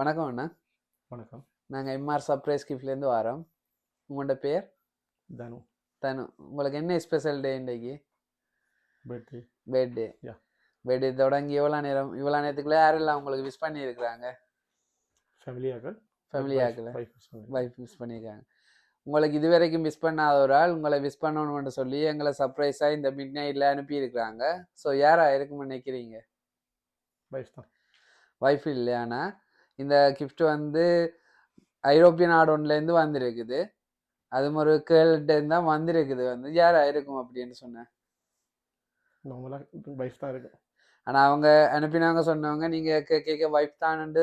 வணக்கம் அண்ணா. வணக்கம். நாங்கள் எம்ஆர் சர்ப்ரைஸ் கிஃப்ட்லேருந்து வரோம். உங்களோட பேர்? தனு. தனு. உங்களுக்கு என்ன ஸ்பெஷல் டே இன்றைக்கு? Birthday birthday. பர்த்டே தொடங்கி எவ்வளோ நேரம் இவ்வளோ நேரத்துக்குள்ளே யாரெல்லாம் உங்களுக்கு விஷ் பண்ணியிருக்கிறாங்க? ஃபேமிலியாக ஃபேமிலி ஆக்கல வைஃப் விஷ் பண்ணியிருக்காங்க. உங்களுக்கு இது வரைக்கும் மிஸ் பண்ணாத ஒரு ஆள் உங்களை விஷ் பண்ணணும்னு சொல்லி எங்களை சர்ப்ரைஸாக இந்த மிட் நைட்டில் அனுப்பியிருக்கிறாங்க. ஸோ யாரா இருக்கும்னு நினைக்கிறீங்க வைஃப் தான். வைஃப் இல்லையானா இந்த gift வந்து ஐரோப்பிய நாடு ஒன்றுலேருந்து வந்திருக்குது. அது ஒரு கேள்கிட்ட தான் வந்திருக்குது வந்து. யாரா இருக்கும் அப்படின்னு சொன்னேன். நார்மலாக வைஃப் தான் இருக்கும். ஆனால் அவங்க அனுப்பினவங்க சொன்னவங்க நீங்கள் கேட்க வைஃப் தானுண்டு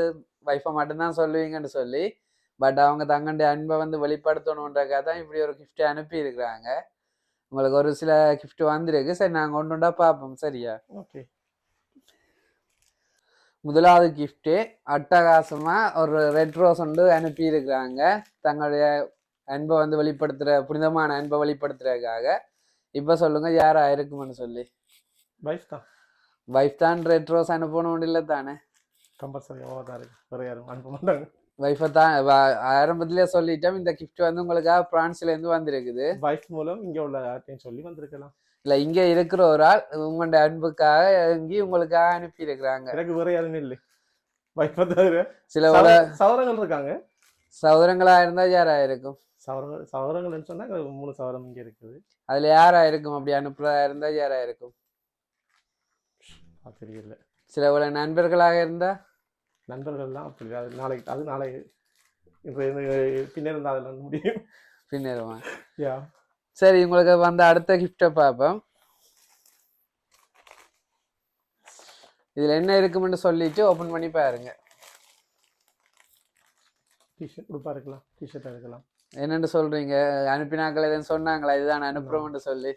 வைஃபை மட்டும்தான் சொல்லுவீங்கன்னு சொல்லி பட் அவங்க தங்களுடைய அன்பை வந்து வெளிப்படுத்தணுன்றக்காக தான் இப்படி ஒரு gift அனுப்பி இருக்கிறாங்க உங்களுக்கு ஒரு சில gift வந்திருக்கு. சரி நாங்கள் ஒன்று ஒன்றா பார்ப்போம். சரியா? ஓகே முதலாவது கிஃப்ட்டு அட்டகாசமாக ஒரு ரெட் ரோஸ் வந்து அனுப்பியிருக்கிறாங்க. தங்களுடைய அன்பை வந்து வெளிப்படுத்துகிற புனிதமான அன்பை வெளிப்படுத்துறதுக்காக. இப்போ சொல்லுங்க யாரா இருக்கும்னு சொல்லி. வைஃப் தான். வைஃப் தான் ரெட் ரோஸ் அனுப்பணும் இல்லை தானே? கம்பல்சரி தான் இருக்கு வேறு யாரும் அனுப்ப மாட்டாங்க. வைஃபை தான் வ- ஆரம்பத்திலே சொல்லிட்டோம் இந்த gift வந்து உங்களுக்காக பிரான்ஸ்லேருந்து வந்திருக்குது. வைஃப் மூலம் இங்கே உள்ள யார்ட்டையும் சொல்லி வந்திருக்கலாம். இல்லை இங்கே இருக்கிற ஒரு ஆள் உங்களுடைய அன்புக்காக இறங்கி உங்களுக்காக அனுப்பியிருக்கிறாங்க. எனக்கு வேறு யாருமே இல்லை. சில சவரங்கள் இருக்காங்க. சகோதரங்களாக இருந்தால் யாரா இருக்கும்? சவரங்கள் சவரங்கள்னு சொன்னால் மூணு சவரம் இங்கே இருக்குது. அதில் யாரா இருக்கும்? அப்படி அனுப்புறதா இருந்தால் யாரா இருக்கும்? தெரியல. சில பல நண்பர்களாக இருந்தா? நண்பர்கள்லாம் அப்படி. அது நாளைக்கு அது நாளை இன்றைய பின்னர் இருந்தால் அதில் முடியும். பின்னருவான் யா. சரி உங்களுக்கு வந்த அடுத்த கிஃப்டை பார்ப்போம். இதுல என்ன இருக்கும்னு சொல்லிட்டு ஓபன் பண்ணி பாருங்க. டிஷர்ட் உடுப்பா இருக்கலாம் டிஷர்ட்டாக இருக்கலாம். என்னன்னு சொல்றீங்க? அனுப்பினாக்கள் எதுவும் சொன்னாங்களா? இதுதான் அனுப்புறோம்னு சொல்லி.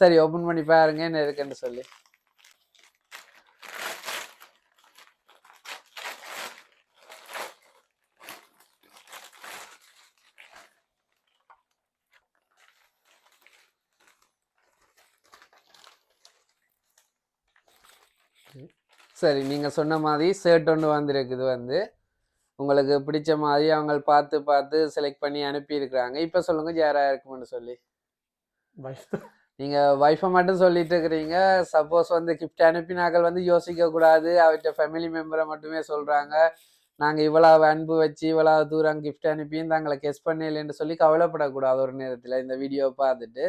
சரி ஓபன் பண்ணி பாருங்க என்ன இருக்குன்னு சொல்லி. சரி நீங்க சொன்ன மாதிரி ஷர்ட் ஒன்று வந்திருக்குது வந்து. உங்களுக்கு பிடிச்ச மாதிரி அவங்க பார்த்து பார்த்து செலக்ட் பண்ணி அனுப்பியிருக்கிறாங்க. இப்போ சொல்லுங்க யாரா இருக்கும்னு சொல்லி. வைஃப் நீங்க வைஃபை மட்டும் சொல்லிட்டு இருக்கிறீங்க. சப்போஸ் வந்து கிஃப்ட் அனுப்பினாக்கள் வந்து யோசிக்க கூடாது. அவர்கிட்ட ஃபேமிலி மெம்பரை மட்டுமே சொல்றாங்க. நாங்க இவ்வளவு அன்பு வச்சு இவ்வளவு தூரம் கிஃப்ட் அனுப்பியும் தங்களை கெஸ் பண்ணலன்னு சொல்லி கவலைப்படக்கூடாது ஒரு நேரத்துல இந்த வீடியோ பார்த்துட்டு.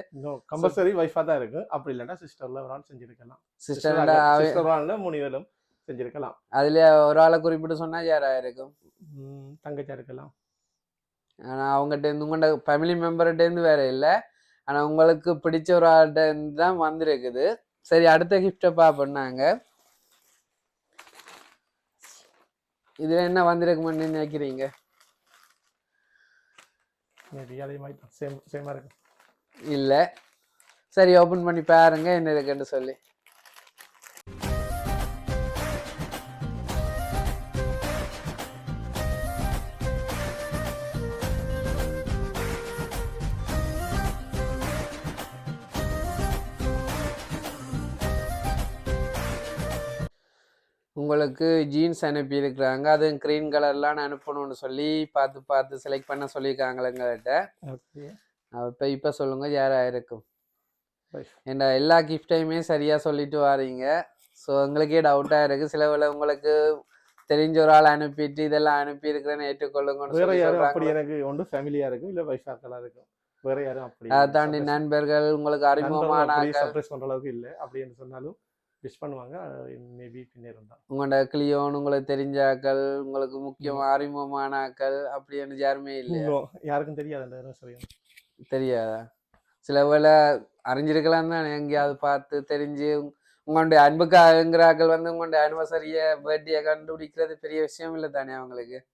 கம்பல்சரி வைஃபாக தான் இருக்கு. அப்படி இல்லைன்னா சிஸ்டர்ல ஒரு ஆள் செஞ்சிருக்கலாம். சிஸ்டர் பேரும் செஞ்சிருக்கலாம். அதுல ஒரு ஆளை குறிப்பிட்டு சொன்னா யாரா இருக்கும்? ம், தங்கச்சியா இருக்கலாம். ஆனா அவங்ககிட்ட இருந்து உங்களோட ஃபேமிலி மெம்பர்கிட்ட இருந்து வேற இல்லை. ஆனா உங்களுக்கு பிடிச்ச ஒரு ஆள்கிட்ட இருந்து தான் வந்திருக்குது. சரி அடுத்த கிஃப்டை பார்ப்போம் நாங்க. இதுல என்ன வந்திருக்குமென்னு நினைக்கிறீங்க? சேம் சேமாக இல்ல. சரி ஓபன் பண்ணி பாருங்க என்ன இருக்குன்னு சொல்லி. உங்களுக்கு ஜீன்ஸ் அனுப்பியிருக்கிறாங்க. அதுவும் க்ரீன் கலர்லாம் அனுப்பணும்னு சொல்லி பார்த்து பார்த்து செலக்ட் பண்ண சொல்லியிருக்காங்களேங்கள்ட்ட. ஓகே. இப்போ இப்போ சொல்லுங்க யாரா இருக்கும் ஏன்டா எல்லா கிஃப்டையுமே சரியா சொல்லிட்டு வாரீங்க. ஸோ எங்களுக்கே டவுட்டாக இருக்கு. சில வேளை உங்களுக்கு தெரிஞ்ச ஒரு ஆள் அனுப்பிட்டு இதெல்லாம் அனுப்பி இருக்கிறேன்னு ஏற்றுக்கொள்ளுங்கன்னு வேற யாரும் அப்படி எனக்கு ஒன்று ஃபேமிலியா இருக்கும். இல்ல வைஃப் ஆக்கலா இருக்கும். வேற யாரும் அப்படி அதை தாண்டி நண்பர்கள் உங்களுக்கு அறிமுகமான சர்ப்ரைஸ் பண்ற அளவுக்கு இல்ல. அப்படின்னு சொன்னாலும் விஷ் பண்ணுவாங்க. மேபி பின்னேறும் தான் உங்களோட கிளியோன் உங்களுக்கு தெரிஞ்ச ஆக்கள் உங்களுக்கு முக்கியமா அறிமுகமான ஆக்கள் அப்படின்னு யாருமே இன்னும் யாருக்கும் தெரியாது அந்த சரியா தெரியாதா? சில வேளை அறிஞ்சிருக்கலாம் தானே எங்கேயாவது பார்த்து தெரிஞ்சு உங்க- உங்களுடைய அன்புக்காகங்கிறாக்கள் வந்து உங்களுடைய அனிவர்சரிய பர்த்டே கண்டுபிடிக்கிறது பெரிய விஷயம் இல்லை தானே அவங்களுக்கு?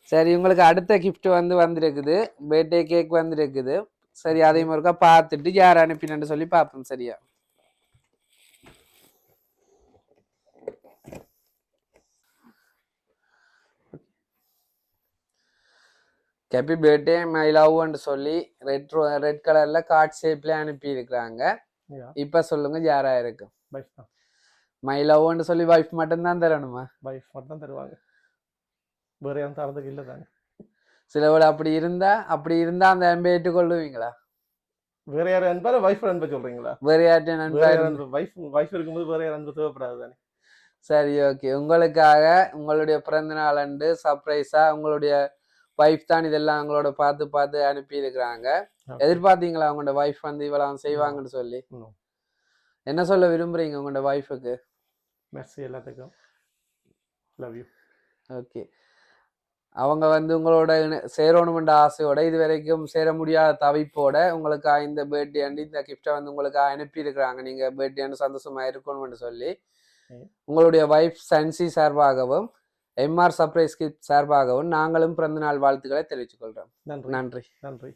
சரி உங்களுக்கு அடுத்த gift வந்து வந்திருக்குது. பர்த்டே கேக் வந்திருக்குது. சரி அதையும் ஒருக்கா பார்த்துட்டு யார் அனுப்பினு சொல்லி பார்ப்போம் சரியா? ஹாப்பி பர்த்டே மை லவ்னு சொல்லி ரெட் ரெட் கலர்ல கார்ட் ஷேப்ல அனுப்பி இருக்கிறாங்க இப்ப சொல்லுங்க யாரா இருக்கு? தான். மை லவ்னு சொல்லி வைஃப் மட்டும்தான் தரணுமா? வைஃப் மட்டும் தான் தருவாங்க. வேற யாரும் தரதுக்கு இல்லை தானே. சிலவோட அப்படி இருந்தா அப்படி இருந்தா அந்த அன்பை ஏற்றுக்கொள்ளுவீங்களா? வேற யாரும் அன்பாரு வைஃப் அன்பை சொல்றீங்களா? வேற யார்ட்ட அன்பா யார் அன்பு? வைஃப் வைஃப் இருக்கும்போது வேற யார் அன்பு தேவைப்படாது தானே சரி ஓகே உங்களுக்காக உங்களுடைய பிறந்த நாள் அன்று சர்ப்ரைஸா உங்களுடைய வைஃப் தான் இதெல்லாம் உங்களோட பார்த்து பார்த்து அனுப்பி இருக்கிறாங்க எதிர்பார்த்தீங்களா உங்களோட வைஃப் வந்து இவ்வளவு செய்வாங்கன்னு சொல்லி. என்ன சொல்ல விரும்புறீங்க உங்களோட வைஃபுக்கு மெர்சி எல்லாத்துக்கும். லவ் யூ ஓகே அவங்க வந்து உங்களோட சேரணுமென்ற ஆசையோட இது வரைக்கும் சேர முடியாத தவிப்போட உங்களுக்கு இந்த பர்த்டே அண்டு இந்த கிஃப்டை வந்து உங்களுக்கு அனுப்பி இருக்கிறாங்க நீங்க பர்த்டே அண்டு சந்தோஷமா இருக்கணும்னு சொல்லி. உங்களுடைய வைஃப் சன்சி சார்பாகவும் எம்ஆர் சர்ப்ரைஸ் கிஃப்ட் சார்பாகவும் நாங்களும் பிறந்தநாள் வாழ்த்துக்களை தெரிவித்துக் கொள்றோம். நன்றி. நன்றி. நன்றி.